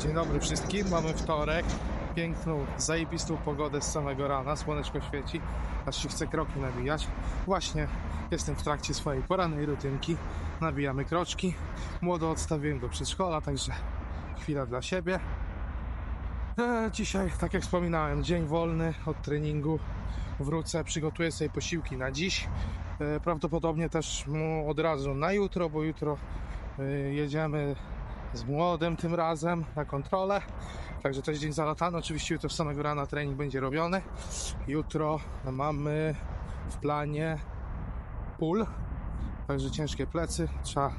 Dzień dobry wszystkim. Mamy wtorek. Piękną, zajebistą pogodę z samego rana. Słoneczko świeci, aż się chce kroki nabijać. Właśnie jestem w trakcie swojej porannej rutynki. Nabijamy kroczki. Młodo odstawiłem do przedszkola, także chwila dla siebie. E, dzisiaj, tak jak wspominałem, dzień wolny od treningu. Wrócę, przygotuję sobie posiłki na dziś. E, prawdopodobnie też mu od razu na jutro, bo jutro e, jedziemy z młodym tym razem na kontrolę. Także to jest dzień zalatany. Oczywiście jutro z samego rana trening będzie robiony. Jutro mamy w planie pull. Także ciężkie plecy trzeba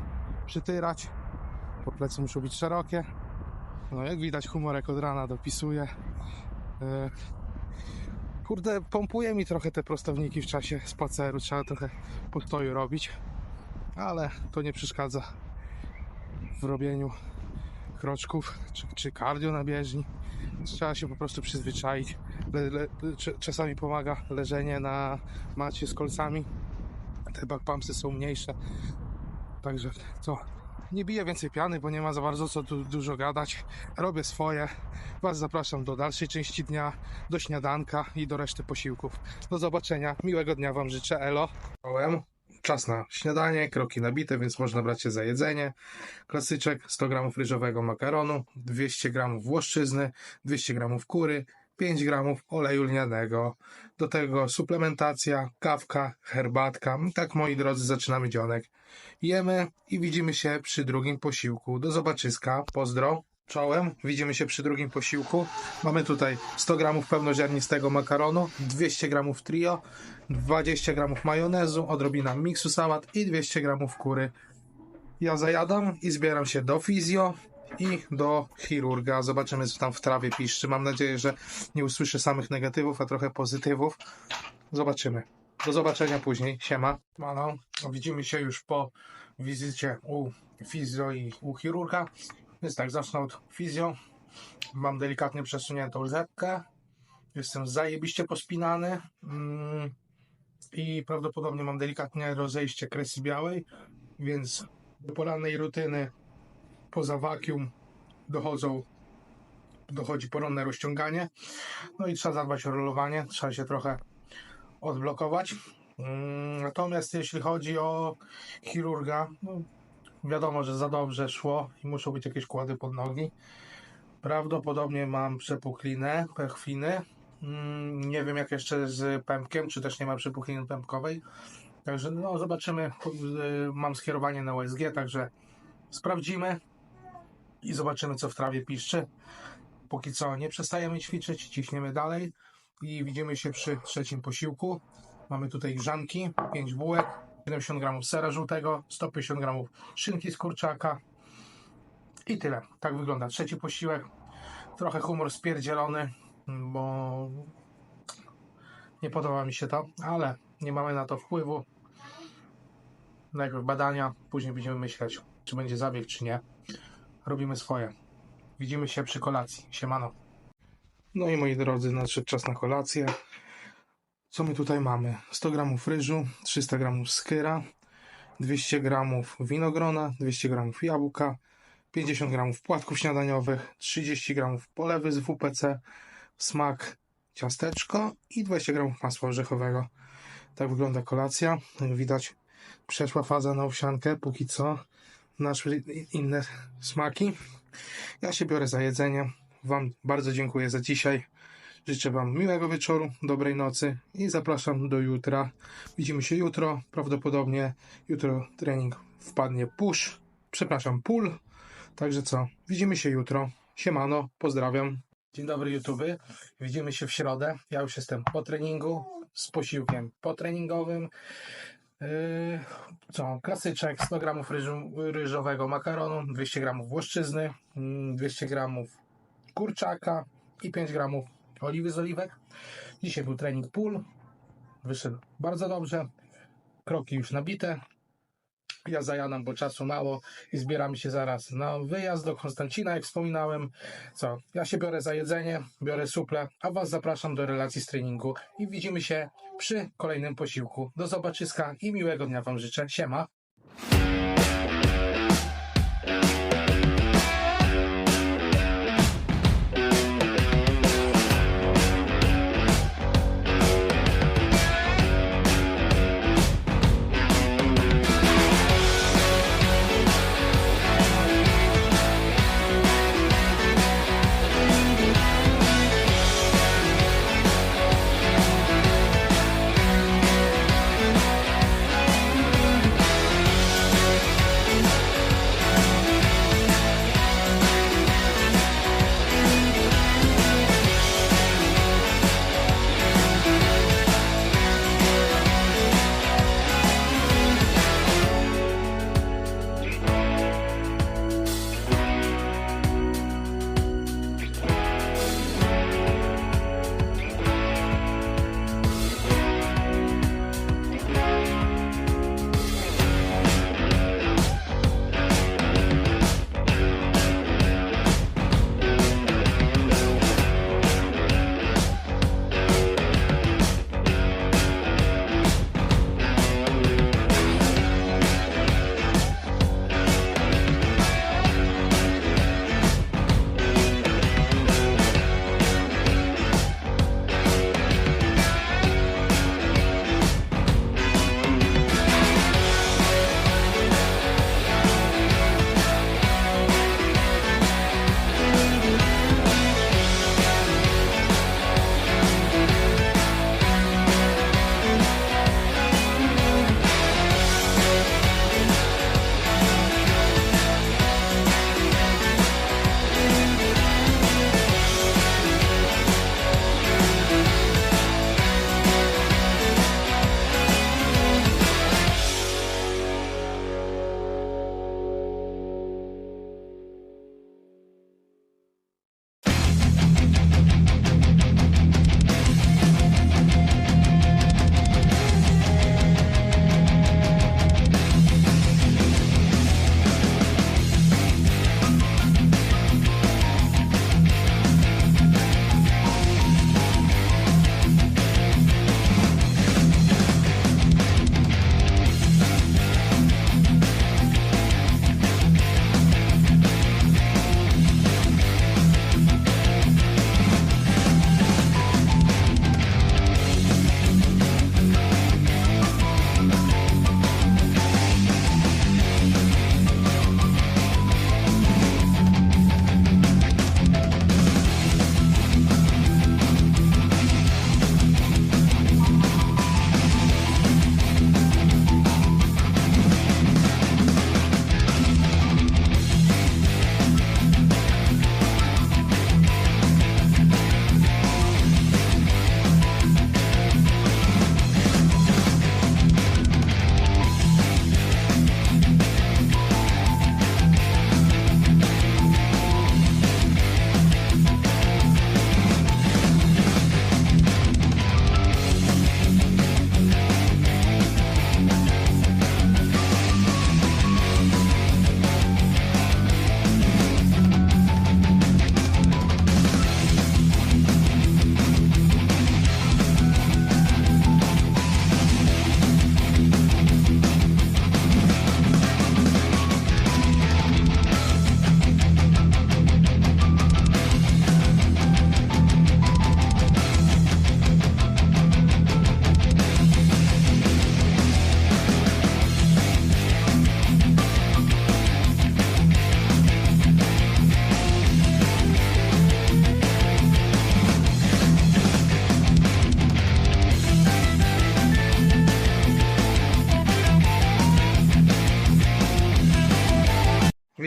przytyrać, bo plecy muszą być szerokie. No jak widać humorek od rana dopisuje. Kurde, pompuje mi trochę te prostowniki w czasie spaceru. Trzeba trochę postoju robić, ale to nie przeszkadza w robieniu kroczków czy, czy cardio na bieżni. Trzeba się po prostu przyzwyczaić. Le, le, czasami pomaga leżenie na macie z kolcami. Te backpumpsy są mniejsze. Także co? Nie biję więcej piany, bo nie ma za bardzo co tu dużo gadać. Robię swoje. Was zapraszam do dalszej części dnia, do śniadanka i do reszty posiłków. Do zobaczenia. Miłego dnia Wam życzę. Elo. Czas na śniadanie, kroki nabite, więc można brać się za jedzenie. Klasyczek 100 g ryżowego makaronu, 200 g włoszczyzny, 200 g kury, 5 g oleju lnianego. Do tego suplementacja, kawka, herbatka. Tak, moi drodzy, zaczynamy dzionek. Jemy i widzimy się przy drugim posiłku. Do zobaczyska. Pozdro. Czołem. Widzimy się przy drugim posiłku. Mamy tutaj 100 g pełnoziarnistego makaronu, 200 g trio, 20 g majonezu, odrobina miksu sałat i 200 g kury. Ja zajadam i zbieram się do fizjo i do chirurga. Zobaczymy, co tam w trawie piszczy. Mam nadzieję, że nie usłyszę samych negatywów, a trochę pozytywów. Zobaczymy. Do zobaczenia później. Siema. No, widzimy się już po wizycie u fizjo i u chirurga. Więc tak, zacznę od fizjo. Mam delikatnie przesuniętą rzepkę. Jestem zajebiście pospinany. Mm, I prawdopodobnie mam delikatnie rozejście kresy białej, więc do porannej rutyny poza wakium dochodzą dochodzi poranne rozciąganie. No i trzeba zadbać o rolowanie, trzeba się trochę odblokować. Mm, Natomiast jeśli chodzi o chirurga, no wiadomo, że za dobrze szło i muszą być jakieś kłady pod nogi. Prawdopodobnie mam przepuklinę, pechwiny. Mm, Nie wiem jak jeszcze z pępkiem, czy też nie ma przepuchliny pępkowej. Także no zobaczymy. Y, Mam skierowanie na USG, także sprawdzimy i zobaczymy co w trawie piszczy. Póki co nie przestajemy ćwiczyć, ciśniemy dalej i widzimy się przy trzecim posiłku. Mamy tutaj grzanki, 5 bułek, 70 gramów sera żółtego, 150 gramów szynki z kurczaka i tyle. Tak wygląda trzeci posiłek. Trochę humor spierdzielony, bo nie podoba mi się to, ale nie mamy na to wpływu. Najpierw badania, później będziemy myśleć, czy będzie zabieg, czy nie. Robimy swoje. Widzimy się przy kolacji. Siemano. No i moi drodzy, nadszedł czas na kolację. Co my tutaj mamy? 100 gramów ryżu, 300 gramów skyra, 200 gramów winogrona, 200 gramów jabłka, 50 gramów płatków śniadaniowych, 30 gramów polewy z WPC, smak ciasteczko i 20 gramów masła orzechowego. Tak wygląda kolacja. Widać, przeszła faza na owsiankę. Póki co naszły inne smaki. Ja się biorę za jedzenie. Wam bardzo dziękuję za dzisiaj. Życzę Wam miłego wieczoru, dobrej nocy i zapraszam do jutra. Widzimy się jutro. Prawdopodobnie jutro trening wpadnie push. Przepraszam, pull. Także co? Widzimy się jutro. Siemano, pozdrawiam. Dzień dobry YouTube. Widzimy się w środę. Ja już jestem po treningu z posiłkiem potreningowym. Yy, co? Klasyczek 100 gramów ryżu, ryżowego makaronu, 200 gramów włoszczyzny, mm, 200 gramów kurczaka i 5 gramów oliwy z oliwek. Dzisiaj był trening pull. Wyszedł bardzo dobrze. Kroki już nabite. Ja zajadam, bo czasu mało i zbieramy się zaraz na wyjazd do Konstancina, jak wspominałem. Co? Ja się biorę za jedzenie, biorę suple, a Was zapraszam do relacji z treningu i widzimy się przy kolejnym posiłku. Do zobaczyska i miłego dnia Wam życzę. Siema!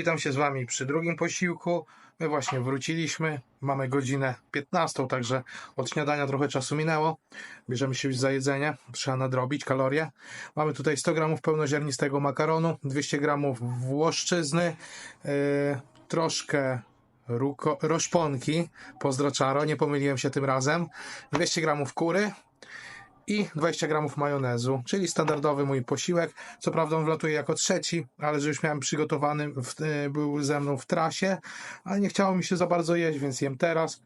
Witam się z Wami przy drugim posiłku. My właśnie wróciliśmy. Mamy godzinę 15, także od śniadania trochę czasu minęło. Bierzemy się już za jedzenie. Trzeba nadrobić kalorie. Mamy tutaj 100 gramów pełnoziarnistego makaronu, 200 gramów włoszczyzny, yy, troszkę ruko, roszponki. Pozdro czaro, nie pomyliłem się tym razem. 200 gramów kury, i 20 gramów majonezu, czyli standardowy mój posiłek. Co prawda on wlatuje jako trzeci, ale że już miałem przygotowany, w, y, był ze mną w trasie, ale nie chciało mi się za bardzo jeść, więc jem teraz.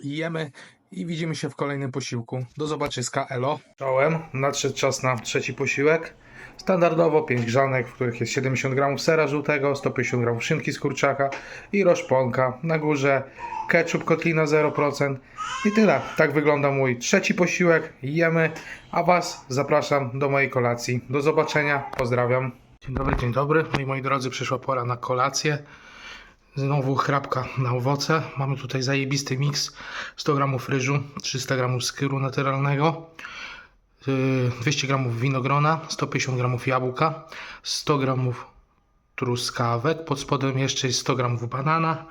Jemy i widzimy się w kolejnym posiłku. Do zobaczyska, elo. Czołem, nadszedł czas na trzeci posiłek. Standardowo 5 grzanek, w których jest 70 gramów sera żółtego, 150 gramów szynki z kurczaka i roszponka. Na górze ketchup kotlina 0%. I tyle. Tak wygląda mój trzeci posiłek. Jemy, a Was zapraszam do mojej kolacji. Do zobaczenia. Pozdrawiam. Dzień dobry, dzień dobry. No i moi drodzy, przyszła pora na kolację. Znowu chrapka na owoce. Mamy tutaj zajebisty miks. 100 gramów ryżu, 300 gramów skyru naturalnego. Yy, 200 gramów winogrona, 150 gramów jabłka, 100 gramów truskawek, pod spodem jeszcze jest 100 gramów banana,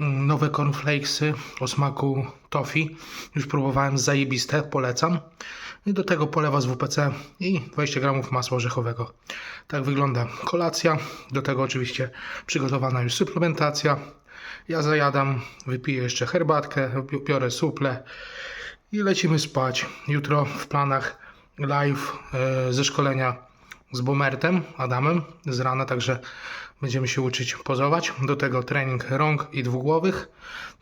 mm, nowe cornflakesy o smaku toffee, już próbowałem, zajebiste, polecam. I do tego polewa z WPC i 20 gramów masła orzechowego. Tak wygląda kolacja, do tego oczywiście przygotowana już suplementacja. Ja zajadam, wypiję jeszcze herbatkę, bi- biorę suple i lecimy spać. Jutro w planach live e, ze szkolenia z Bomertem, Adamem z rana, także będziemy się uczyć pozować. Do tego trening rąk i dwugłowych.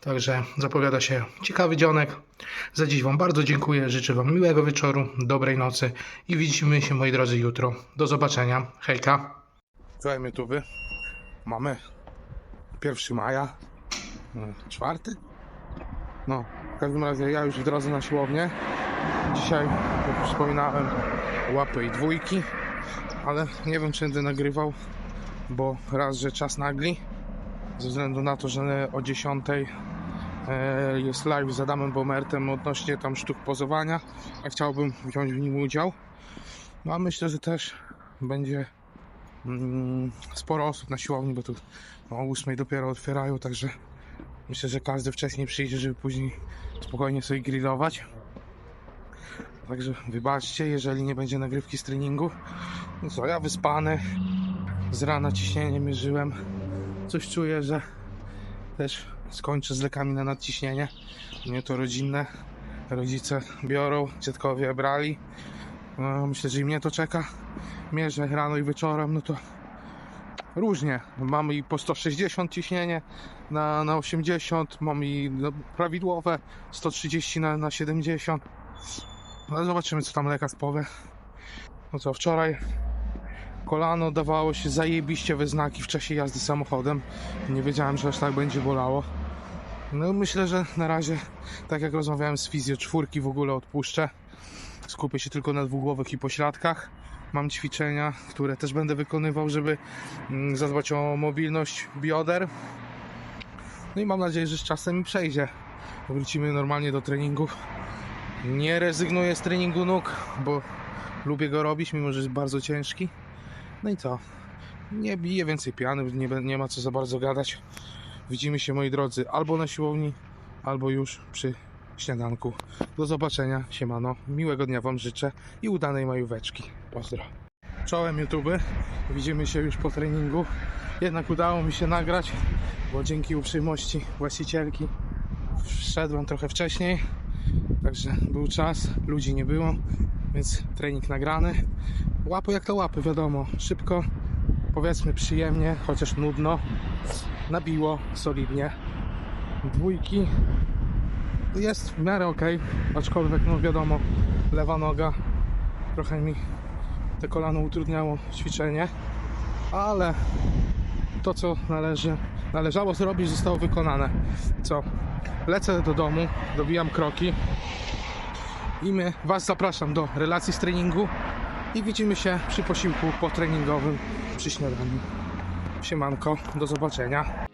Także zapowiada się ciekawy dzionek. Za dziś Wam bardzo dziękuję. Życzę Wam miłego wieczoru, dobrej nocy i widzimy się moi drodzy jutro. Do zobaczenia. Hejka. Słuchaj YouTube. Mamy 1 maja. e, Czwarty? No, w każdym razie ja już w drodze na siłownię. Dzisiaj, jak wspominałem, łapy i dwójki, ale nie wiem, czy będę nagrywał, bo raz, że czas nagli, ze względu na to, że o 10 e, jest live z Adamem Bomertem odnośnie tam sztuk pozowania, a chciałbym wziąć w nim udział. No a myślę, że też będzie mm, sporo osób na siłowni, bo tu o 8 dopiero otwierają, także myślę, że każdy wcześniej przyjdzie, żeby później spokojnie sobie grillować. Także wybaczcie, jeżeli nie będzie nagrywki z treningu. No co, ja wyspany, z rana ciśnienie mierzyłem. Coś czuję, że też skończę z lekami na nadciśnienie. Nie to rodzinne. Rodzice biorą, dziadkowie brali. No, myślę, że i mnie to czeka. Mierzę rano i wieczorem, no to różnie. Mamy i po 160 ciśnienie na, na 80, mam i no, prawidłowe 130 na, na 70. Ale zobaczymy, co tam lekarz powie. No co, wczoraj kolano dawało się zajebiście we znaki w czasie jazdy samochodem. Nie wiedziałem, że aż tak będzie bolało. No myślę, że na razie, tak jak rozmawiałem z fizjo, czwórki w ogóle odpuszczę. Skupię się tylko na dwugłowych i pośladkach. Mam ćwiczenia, które też będę wykonywał, żeby mm, zadbać o mobilność bioder. No i mam nadzieję, że z czasem mi przejdzie. Wrócimy normalnie do treningów. Nie rezygnuję z treningu nóg, bo lubię go robić, mimo że jest bardzo ciężki. No i co? Nie biję więcej piany, nie, nie ma co za bardzo gadać. Widzimy się, moi drodzy, albo na siłowni, albo już przy śniadanku. Do zobaczenia, siemano. Miłego dnia Wam życzę i udanej majóweczki. Pozdro. Czołem YouTube. Widzimy się już po treningu. Jednak udało mi się nagrać, bo dzięki uprzejmości właścicielki wszedłem trochę wcześniej. Także był czas, ludzi nie było, więc trening nagrany. Łapy jak to łapy, wiadomo. Szybko, powiedzmy przyjemnie, chociaż nudno. Nabiło solidnie. Dwójki jest w miarę ok, aczkolwiek no wiadomo, lewa noga trochę mi te kolano utrudniało ćwiczenie, ale to co należy, należało zrobić zostało wykonane. Co? Lecę do domu, dobijam kroki i my Was zapraszam do relacji z treningu i widzimy się przy posiłku potreningowym przy śniadaniu. Siemanko, do zobaczenia.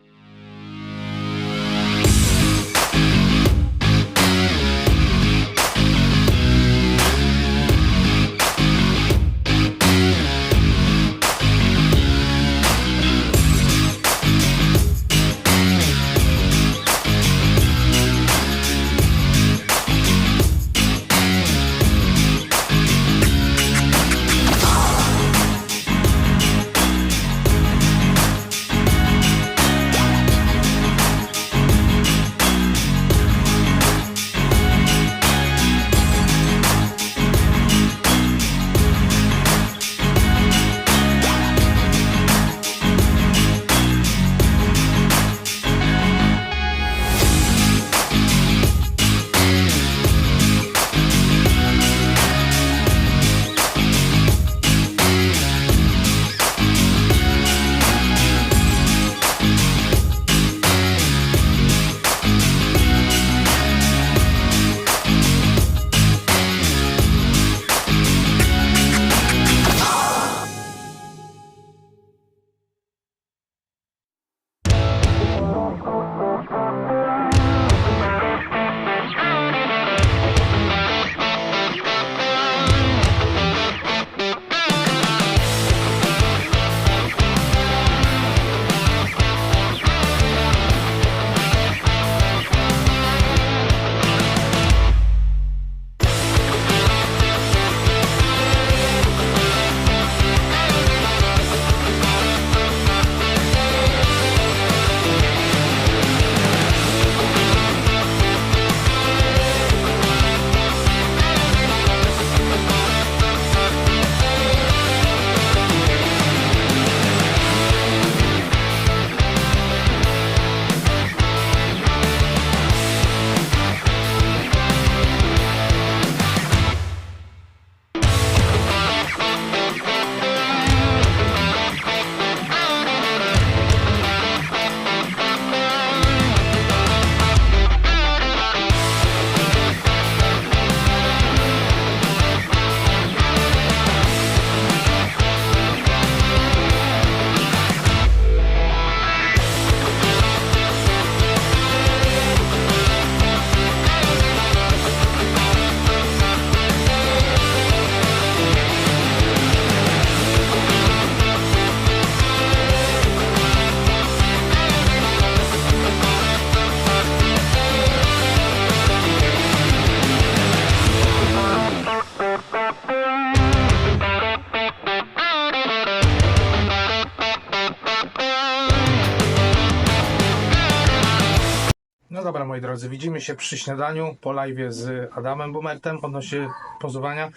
Drodzy, widzimy się przy śniadaniu po live z Adamem Bumertem odnośnie pozowania.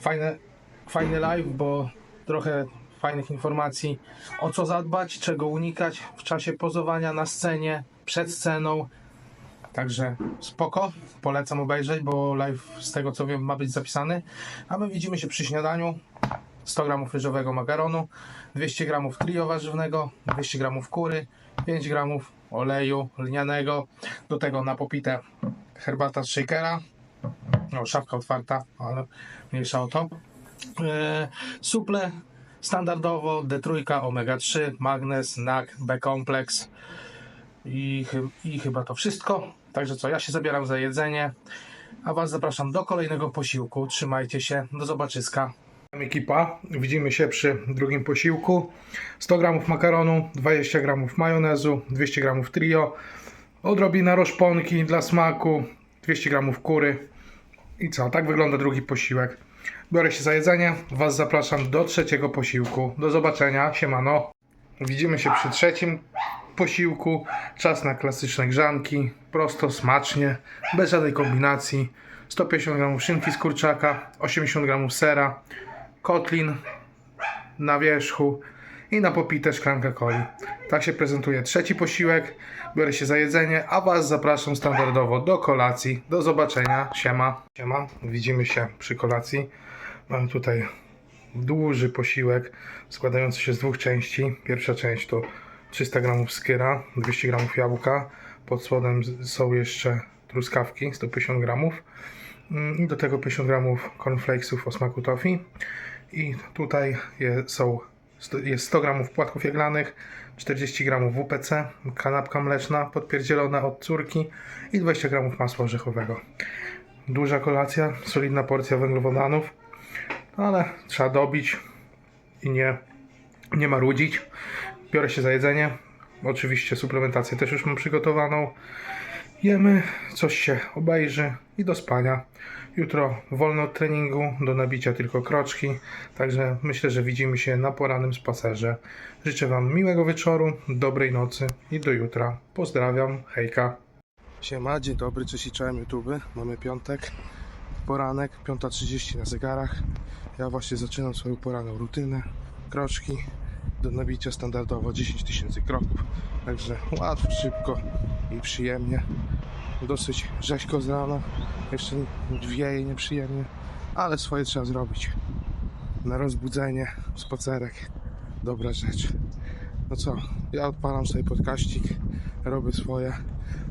Fajne, fajny live, bo trochę fajnych informacji o co zadbać, czego unikać w czasie pozowania na scenie, przed sceną. Także spoko, polecam obejrzeć, bo live z tego co wiem ma być zapisany. A my widzimy się przy śniadaniu. 100 gramów ryżowego makaronu, 200 gramów trio warzywnego, 200 gramów kury, 5 gramów oleju lnianego, do tego na popite herbata z shakera, no szafka otwarta, ale mniejsza o to. Eee, suple standardowo D3, omega 3, magnez, NAC, B-kompleks i, i chyba to wszystko. Także co, ja się zabieram za jedzenie, a Was zapraszam do kolejnego posiłku. Trzymajcie się, do zobaczyska. Ekipa, widzimy się przy drugim posiłku. 100 gramów makaronu, 20 gramów majonezu, 200 gramów trio, odrobina roszponki dla smaku, 200 gramów kury. I co, tak wygląda drugi posiłek. Biorę się za jedzenie, Was zapraszam do trzeciego posiłku. Do zobaczenia, siemano. Widzimy się przy trzecim posiłku. Czas na klasyczne grzanki, prosto, smacznie, bez żadnej kombinacji. 150 gramów szynki z kurczaka, 80 gramów sera, kotlin na wierzchu i na popite szklankę coli. Tak się prezentuje trzeci posiłek. Biorę się za jedzenie, a Was zapraszam standardowo do kolacji. Do zobaczenia. Siema. Siema. Widzimy się przy kolacji. Mam tutaj duży posiłek składający się z dwóch części. Pierwsza część to 300 gramów skyra, 200 gramów jabłka. Pod spodem z- są jeszcze truskawki, 150 gramów. Mm, I do tego 50 gramów cornflakesów o smaku toffee. I tutaj je, są, jest 100 gramów płatków jaglanych, 40 gramów WPC, kanapka mleczna podpierdzielona od córki i 20 gramów masła orzechowego. Duża kolacja, solidna porcja węglowodanów, ale trzeba dobić i nie, nie marudzić. Biorę się za jedzenie. Oczywiście suplementację też już mam przygotowaną. Jemy, coś się obejrzy i do spania. Jutro wolno od treningu, do nabicia tylko kroczki, także myślę, że widzimy się na porannym spacerze. Życzę Wam miłego wieczoru, dobrej nocy i do jutra. Pozdrawiam, hejka. Siema, dzień dobry, cześć i czołem YouTube. Mamy piątek, poranek, 5.30 na zegarach. Ja właśnie zaczynam swoją poranną rutynę. Kroczki do nabicia standardowo 10 tysięcy kroków. Także łatwo, szybko i przyjemnie. Dosyć rzeźko z rana. Jeszcze wieje nieprzyjemnie, ale swoje trzeba zrobić. Na rozbudzenie, spacerek, dobra rzecz. No co, ja odpalam sobie podkaścik, robię swoje,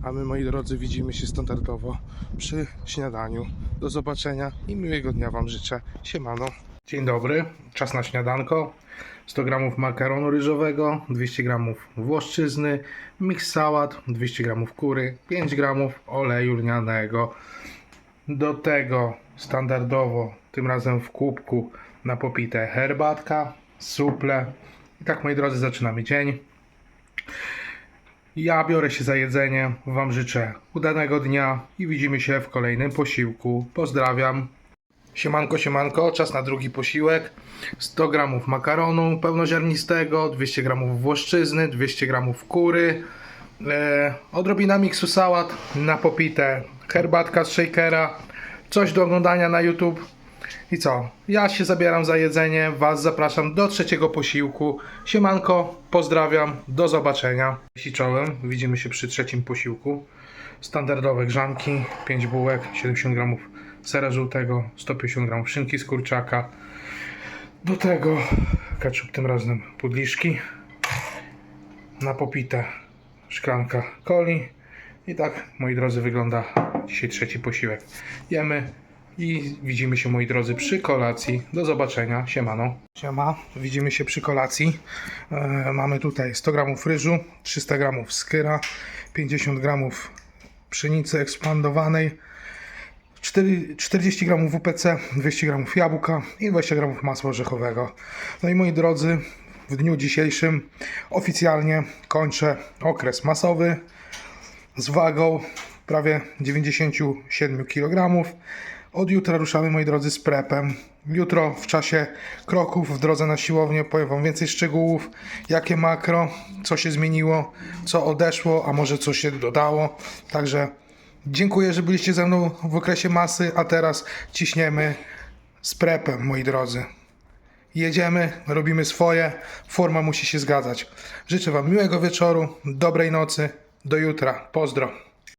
a my moi drodzy widzimy się standardowo przy śniadaniu. Do zobaczenia i miłego dnia Wam życzę. Siemano. Dzień dobry, czas na śniadanko. 100 gramów makaronu ryżowego, 200 gramów włoszczyzny, mix sałat, 200 gramów kury, 5 gramów oleju lnianego. Do tego standardowo, tym razem w kubku na popite herbatka, suple. I tak moi drodzy zaczynamy dzień. Ja biorę się za jedzenie. Wam życzę udanego dnia i widzimy się w kolejnym posiłku. Pozdrawiam. Siemanko, siemanko, czas na drugi posiłek. 100 gramów makaronu pełnoziarnistego, 200 gramów włoszczyzny, 200 gramów kury, e, odrobina miksu sałat na popite, herbatka z shakera, coś do oglądania na YouTube. I co? Ja się zabieram za jedzenie, Was zapraszam do trzeciego posiłku. Siemanko, pozdrawiam, do zobaczenia. Jeśli czołem, widzimy się przy trzecim posiłku. Standardowe grzanki, 5 bułek, 70 gramów sera żółtego, 150 gramów szynki z kurczaka. Do tego ketchup tym razem pudliszki. Na popite szklanka coli. I tak, moi drodzy, wygląda dzisiaj trzeci posiłek. Jemy i widzimy się, moi drodzy, przy kolacji. Do zobaczenia. Siemano. Siema. Widzimy się przy kolacji. E, mamy tutaj 100 gramów ryżu, 300 gramów skyra, 50 gramów pszenicy ekspandowanej, 4, 40 gramów WPC, 200 gramów jabłka i 20 gramów masła orzechowego. No i moi drodzy, w dniu dzisiejszym oficjalnie kończę okres masowy z wagą prawie 97 kg. Od jutra ruszamy, moi drodzy, z prepem. Jutro w czasie kroków w drodze na siłownię powiem Wam więcej szczegółów, jakie makro, co się zmieniło, co odeszło, a może co się dodało. Także dziękuję, że byliście ze mną w okresie masy, a teraz ciśniemy z prepem, moi drodzy. Jedziemy, robimy swoje, forma musi się zgadzać. Życzę Wam miłego wieczoru, dobrej nocy, do jutra. Pozdro.